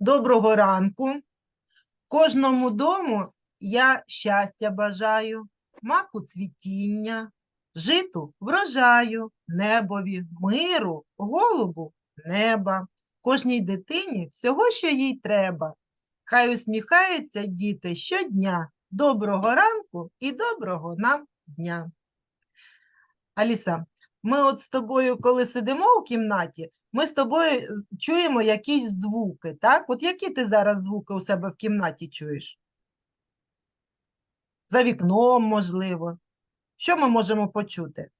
Доброго ранку. Кожному дому я щастя бажаю, маку цвітіння, житу врожаю, небові, миру, голубу неба. Кожній дитині всього, що їй треба. Хай усміхаються діти щодня. Доброго ранку і доброго нам дня. Аліса, ми от з тобою, коли сидимо у кімнаті, ми з тобою чуємо якісь звуки, так? От які ти зараз звуки у себе в кімнаті чуєш? За вікном, можливо. Що ми можемо почути?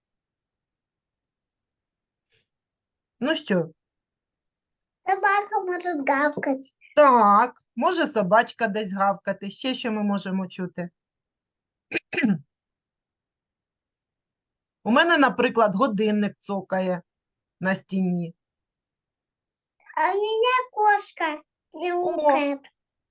Ну що, Собака может гавкать. так, може собачка десь гавкати, ще що ми можемо чути? У мене, наприклад, годинник цокає на стіні. А у меня кошка мяукает.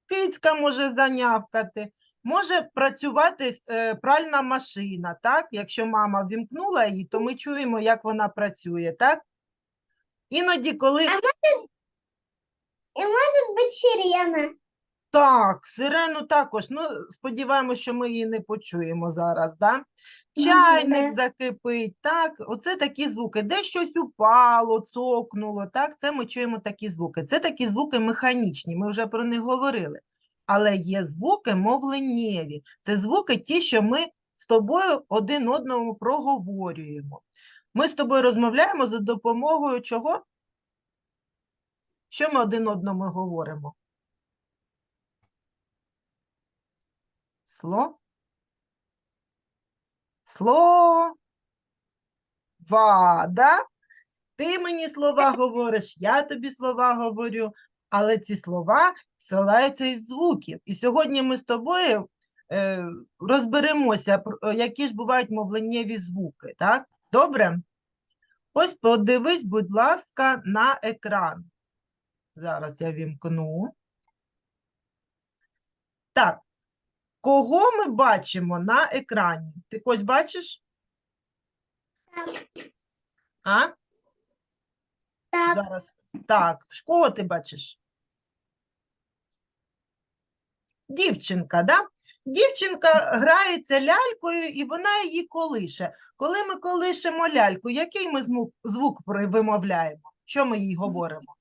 Кицька може занявкати, може працювати е, пральна машина, так? Якщо мама ввімкнула її, то ми чуємо, як вона працює, так? Іноді, коли А И может быть сирена. Так, сирену також, ну, сподіваємось, що ми її не почуємо зараз, да? Чайник закипить, так, оце такі звуки. Де щось упало, цокнуло, так, це ми чуємо такі звуки. Це такі звуки механічні, ми вже про них говорили. Але є звуки мовленнєві. Це звуки ті, що ми з тобою один одному проговорюємо. Ми з тобою розмовляємо за допомогою чого? Що ми один одному говоримо? Сло? Слова, да? Ти мені слова говориш, я тобі слова говорю, але ці слова складаються із звуків. І сьогодні ми з тобою е, розберемося, е, які ж бувають мовленнєві звуки, так? Добре? Ось подивись, будь ласка, на екран. Зараз я вімкну. Так, кого ми бачимо на екрані? Ти когось бачиш? Так, А? так, Зараз. Так, кого ти бачиш? Дівчинка, да? Дівчинка грається лялькою і вона її колише. Коли ми колишемо ляльку, який ми звук вимовляємо? Що ми їй говоримо?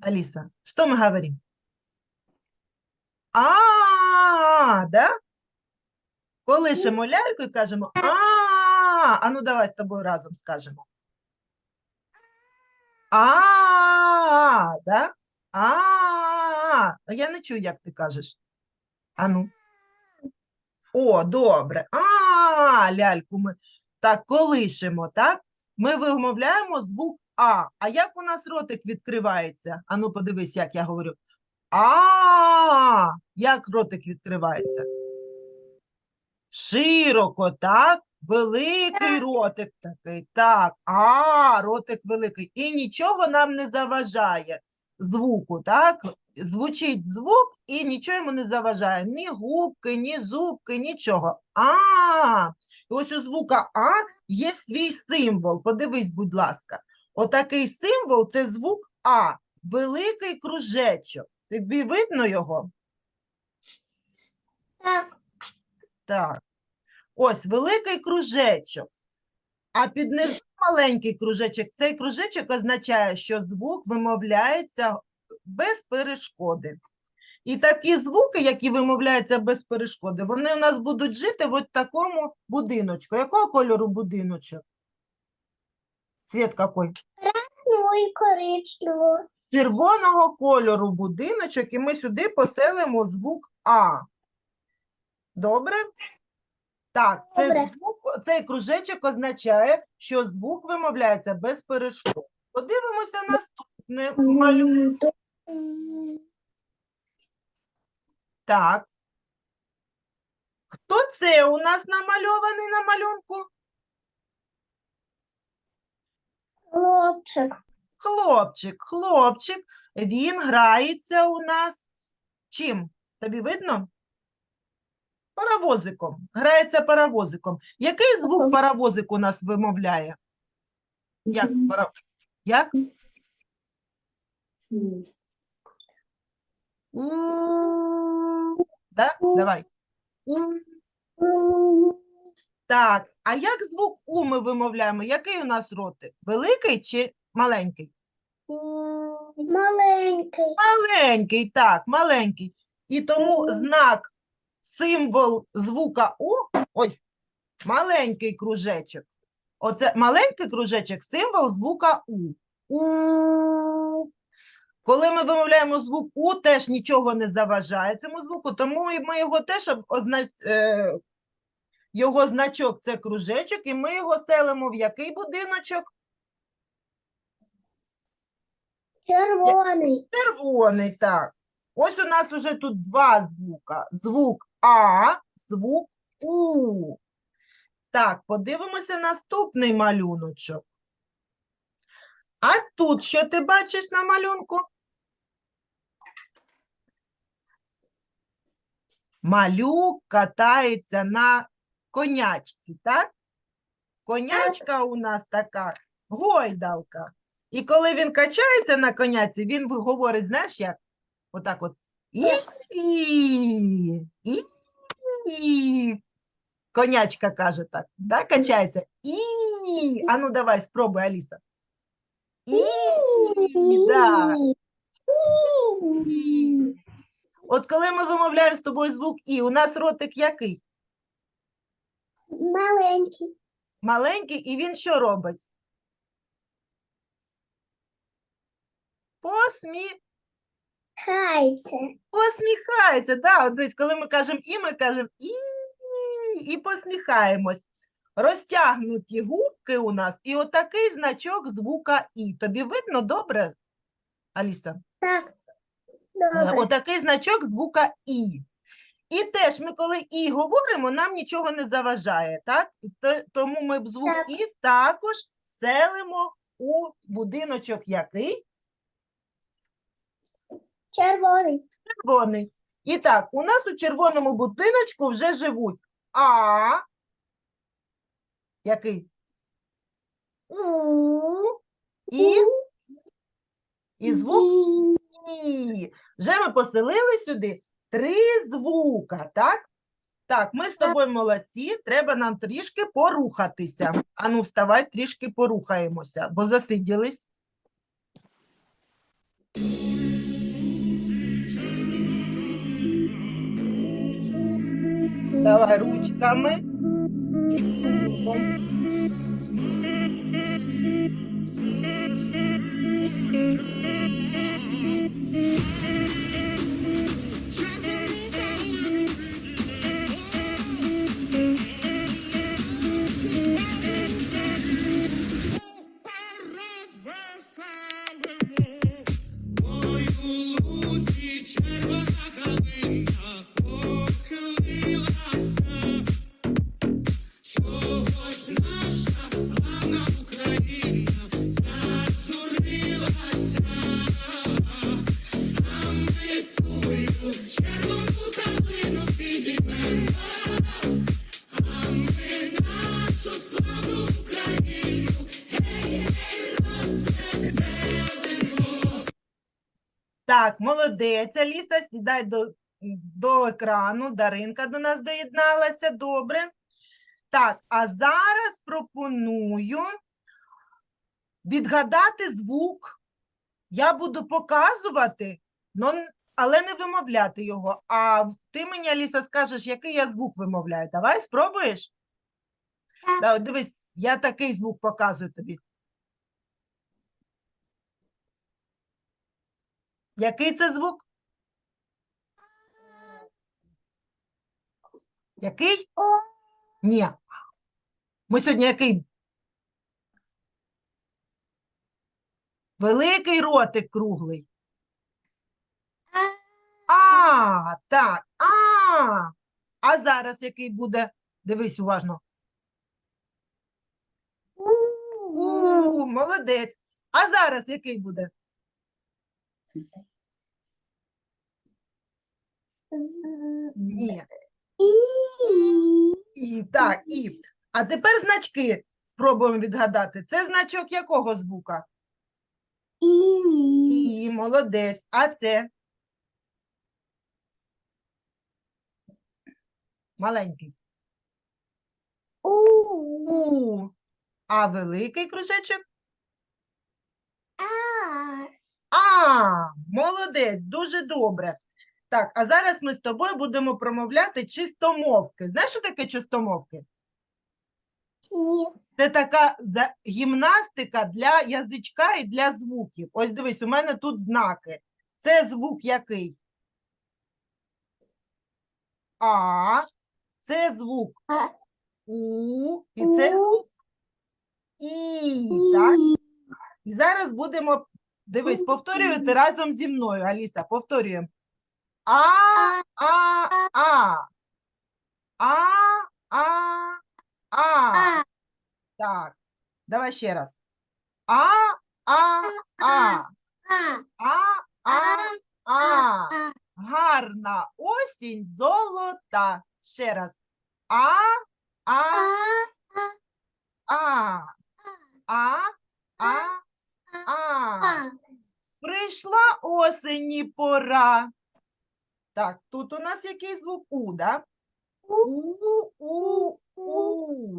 Аліса, що ми говоримо? А, да? Колишемо ляльку і кажемо а, а ну давай з тобою разом скажемо. А, да? А, а я не чую, як ти кажеш. А ну. О, добре. А, ляльку ми так колишемо, так? Ми вимовляємо звук А. А як у нас ротик відкривається? А ну подивись, як я говорю. А, як ротик відкривається? Широко, так? Великий ротик такий, так. А, ротик великий. І нічого нам не заважає звуку, так? Звучить звук і нічого йому не заважає. Ні губки, ні зубки, нічого. А, і ось у звука А є свій символ. Подивись, будь ласка. Отакий символ це звук А. Великий кружечок. Тобі видно його? так. Так. Ось великий кружечок. А під низом маленький кружечок. Цей кружечок означає, що звук вимовляється без перешкоди. І такі звуки, які вимовляються без перешкоди, вони у нас будуть жити в от такому будиночку. Якого кольору будиночок? Цвіт який? Ну и коричневого. Червоного кольору будиночок, і ми сюди поселимо звук А. Добре? Так, це Добре. звук, цей кружечок означає, що звук вимовляється без перешкод. Подивимося наступне. малю- Так. Хто це у нас намальований на малюнку? Хлопчик. Хлопчик, хлопчик, він грається у нас чим? Тобі видно? Паровозиком. Грається паровозиком. Який звук паровозик у нас вимовляє? Як? Мгм. Як? У. Да? Давай. У. Так, а як звук У ми вимовляємо? Який у нас ротик? Великий чи маленький? Маленький. Маленький, так, маленький. І тому знак, символ звука У, ой, маленький кружечок. Оце маленький кружечок, символ звука У. У. Коли ми вимовляємо звук У, теж нічого не заважає цьому звуку, тому ми- його теж об- озна... е... його значок це кружечок, і ми його селимо в який будиночок? Червоний. Червоний, так. Ось у нас уже тут два звука. Звук А, звук У. Так, подивимося наступний малюночок. А тут що ти бачиш на малюнку? Малюк катається на конячці, так? Конячка у нас така гойдалка. І коли він качається на коняці, він говорить, знаєш як? Отак от. І, і, і, і. Конячка каже так, да, качається. І, а ну давай, спробуй, Аліса. І, да. І. От коли ми вимовляємо з тобою звук І, у нас ротик який? Маленький. Маленький, і він що робить? Посмі... Хайце. Посміхається, да, от дивись, коли ми кажемо і, ми кажемо і, і посміхаємось. Розтягнуті губки у нас, і отакий значок звука І. Тобі видно добре, Аліса? Так. Е, Добре. Отакий значок звука І. І теж ми, коли І говоримо, нам нічого не заважає, так? І Тому ми б звук Так. І також селимо у будиночок який? Червоний. червоний. І так, у нас у червоному будиночку вже живуть А. Який? У. І, і звук І. Вже ми поселили сюди три звука, так? Так, ми з тобою молодці, треба нам трішки порухатися. Ану, вставай, трішки порухаємося, бо засиділись. Давай ручками. і тулубом. Так, молодець, Аліса, сідай до, до екрану. Даринка до нас доєдналася. Добре. Так, а зараз пропоную відгадати звук. Я буду показувати, но, але не вимовляти його. А ти мені, Аліса, скажеш, який я звук вимовляю. Давай, спробуєш? Так. Да, дивись, я такий звук показую тобі. Який це звук? Який? Ні. Ми сьогодні який? Великий ротик круглий. А. Так. А. А зараз який буде? Дивись уважно. У, молодець. А зараз який буде? Ні. І. І, так, і. А тепер значки спробуємо відгадати. Це значок якого звука? І. І. І, молодець. А це? Маленький. У. У. А великий кружечок? А. А, молодець, дуже добре. Так, а зараз ми з тобою будемо промовляти чистомовки. Знаєш, що таке чистомовки? Ні. Це така гімнастика для язичка і для звуків. Ось дивись, у мене тут знаки. Це звук який? А, це звук А. У, і це звук І, так? І. І зараз будемо, дивись, повторювати разом зі мною, Аліса, повторюємо. А, а, а. А, а, а. А. Так, давай ще раз. А, а, а. А. А, а, а. А. Гарна осінь золота. Ще раз. А, а, А. а. А, а, А. Прийшла осені пора. Так, тут у нас який звук У, да? У. У, у, у.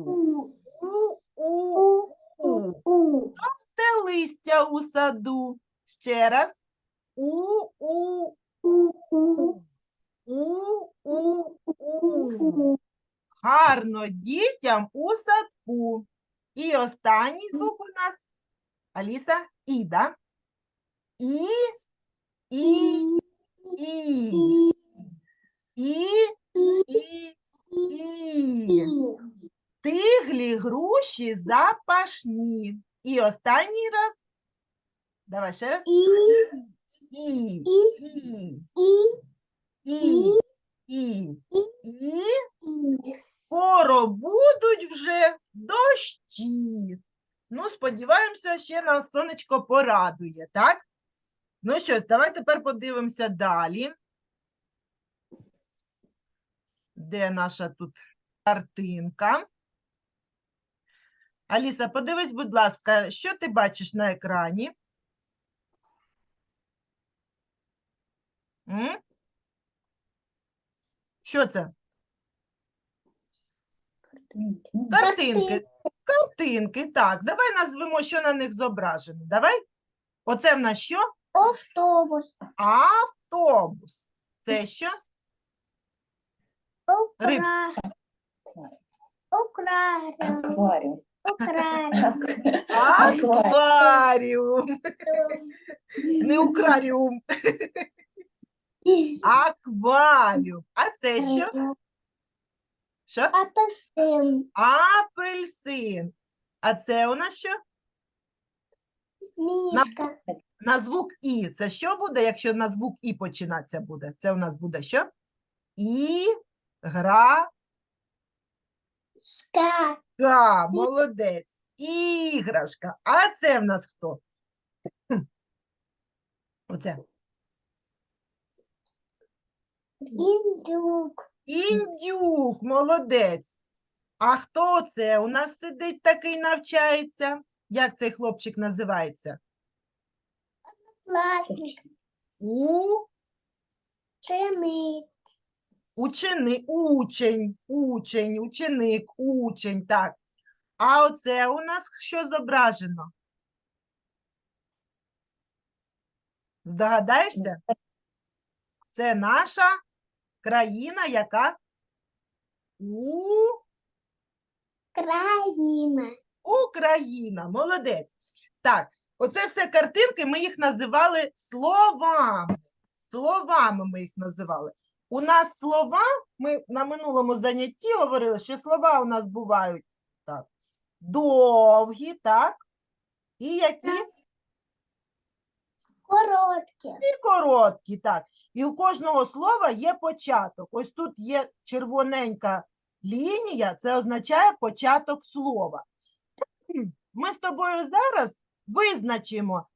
У. У, у, У. у. У. Те листя у саду. Ще раз. У, у, У. У. у, у, у. У. Гарно дітям у садку. І останній звук у нас, Аліса, І, да? І, і, і, І. і, І. і, і. І. Тиглі груші запашні. І останній раз. Давай ще раз. І. І, І. і, І. і, і, і. І. Скоро будуть вже дощі. Ну, сподіваємося, ще нас сонечко порадує, так? Ну що ж, давай тепер подивимося далі. Де наша тут картинка? Аліса, подивись, будь ласка, що ти бачиш на екрані? М? Що це? Картинки. Картинки, так. Давай назвемо, що на них зображено. Давай. Оце в нас що? Автобус. Автобус. Це що? Риб. Акваріум. Украріум. Акваріум. Не украріум. Акваріум. А це що? Що? Апельсин. Апельсин. А це у нас що? Мішка. На звук І. Це що буде, якщо на звук І починатися буде? Це у нас буде що? І, гра, Шка. га. Молодець. Іграшка. А це в нас хто? Хм. Оце. Індюк. Індюк, молодець. А хто це? У нас сидить такий навчається. Як цей хлопчик називається? Класний. У, Чини. учени, учень, учень, ученик, учень, так. А оце у нас що зображено? Здогадаєшся? Це наша країна, яка у Країна. Україна. Молодець. Так, оце все картинки, ми їх називали словами. Словами ми їх називали. У нас слова, ми на минулому занятті говорили, що слова у нас бувають так, довгі, так, і які Так. Короткі. і короткі, так. І у кожного слова є початок. Ось тут є червоненька лінія, це означає початок слова. Ми з тобою зараз визначимо,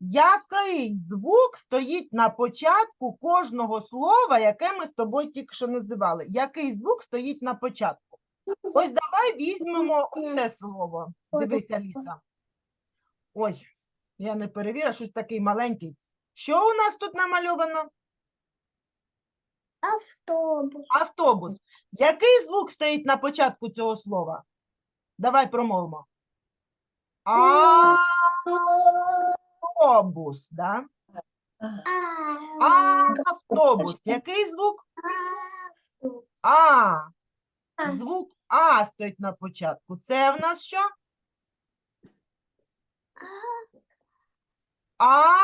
який звук стоїть на початку кожного слова, яке ми з тобою тільки що називали. Який звук стоїть на початку? Ось давай візьмемо це слово. Дивися, Ліса. Ой, я не перевірила, щось такий маленький. Що у нас тут намальовано? Автобус. Автобус. Який звук стоїть на початку цього слова? Давай промовимо. Автобус, да? Автобус. Який звук? А. А. Звук А стоїть на початку. Це в нас що? А.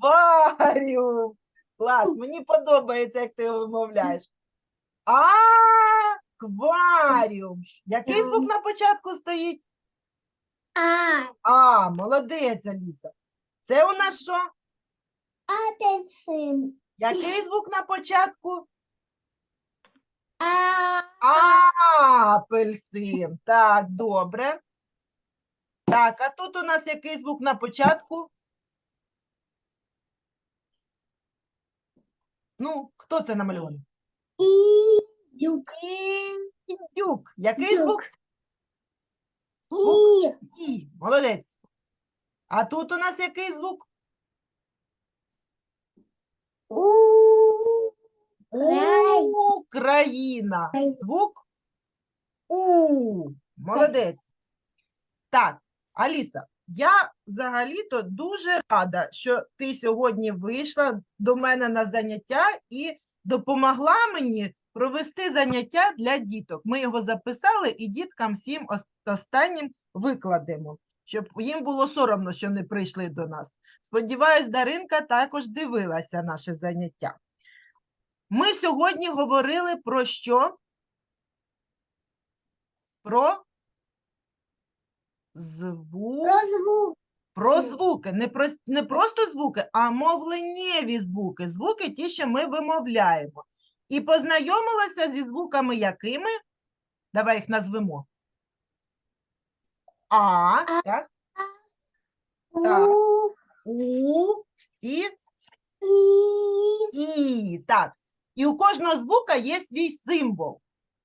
Акваріум. Клас, мені подобається, як ти його вимовляєш. Акваріум. Який звук на початку стоїть? А, молодець, Аліса. Це у нас що? Апельсин. Який звук на початку? А. Апельсин. Так, добре. Так, а тут у нас який звук на початку? Ну, хто це намальований? Дюк. Індюк. Який Дюк. звук? І. І. Молодець. А тут у нас який звук? У. Україна. Звук У. Молодець. Так, Аліса, я взагалі-то дуже рада, що ти сьогодні вийшла до мене на заняття і допомогла мені провести заняття для діток. Ми його записали і діткам всім останнім викладемо, щоб їм було соромно, що не прийшли до нас. Сподіваюсь, Даринка також дивилася наше заняття. Ми сьогодні говорили про що? Про звук. Про звук. Про звуки, не, про, не просто звуки, а мовленнєві звуки. Звуки ті, що ми вимовляємо. І познайомилася зі звуками якими? Давай їх назвемо. А, так, Так. У. У і І. І. Так. І у кожного звука є свій символ.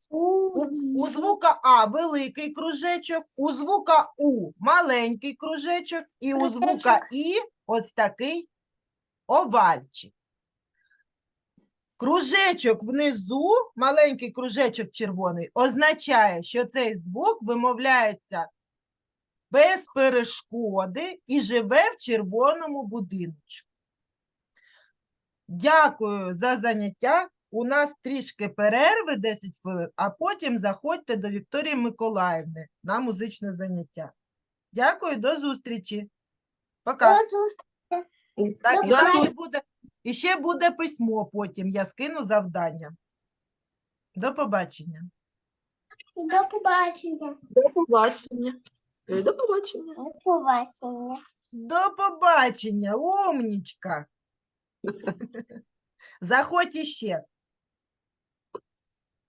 У, у звука А великий кружечок, у звука У маленький кружечок, і у звука І ось такий овальчик. Кружечок внизу, маленький кружечок червоний, означає, що цей звук вимовляється без перешкоди і живе в червоному будиночку. Дякую за заняття. У нас трішки перерви 10 хвилин, а потім заходьте до Вікторії Миколаївни на музичне заняття. Дякую, до зустрічі. Пока. До зустрічі. Так, і ще буде, і ще буде письмо потім. Я скину завдання. До побачення. До побачення. До побачення. Е, До побачення. До побачення. До побачення, умнічка. Заходь іще.